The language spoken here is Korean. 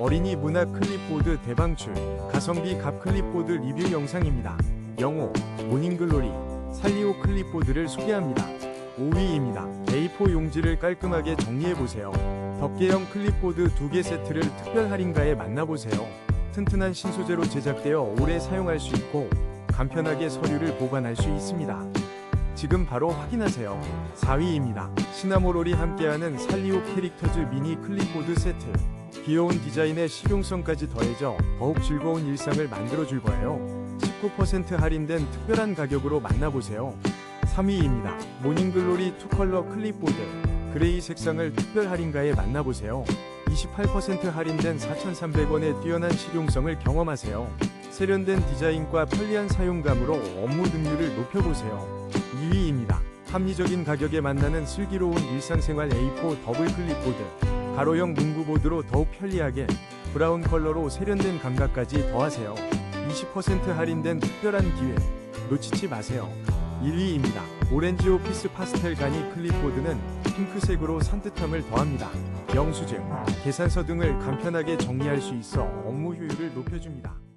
어린이 문화 클립보드 대방출 가성비 갑 클립보드 리뷰 영상입니다. 영호, 모닝글로리, 살리오 클립보드를 소개합니다. 5위입니다. A4 용지를 깔끔하게 정리해보세요. 덮개형 클립보드 2개 세트를 특별 할인가에 만나보세요. 튼튼한 신소재로 제작되어 오래 사용할 수 있고 간편하게 서류를 보관할 수 있습니다. 지금 바로 확인하세요. 4위입니다. 시나모롤이 함께하는 살리오 캐릭터즈 미니 클립보드 세트. 귀여운 디자인에 실용성까지 더해져 더욱 즐거운 일상을 만들어줄 거예요. 19% 할인된 특별한 가격으로 만나보세요. 3위입니다. 모닝글로리 투컬러 클립보드. 그레이 색상을 특별 할인가에 만나보세요. 28% 할인된 4,300원의 뛰어난 실용성을 경험하세요. 세련된 디자인과 편리한 사용감으로 업무 능률을 높여보세요. 2위입니다. 합리적인 가격에 만나는 슬기로운 일상생활 A4 더블 클립보드. 가로형 문구보드로 더욱 편리하게 브라운 컬러로 세련된 감각까지 더하세요. 20% 할인된 특별한 기회. 놓치지 마세요. 1위입니다. 오렌지 오피스 파스텔 가니 클립보드는 핑크색으로 산뜻함을 더합니다. 영수증, 계산서 등을 간편하게 정리할 수 있어 업무 효율을 높여줍니다.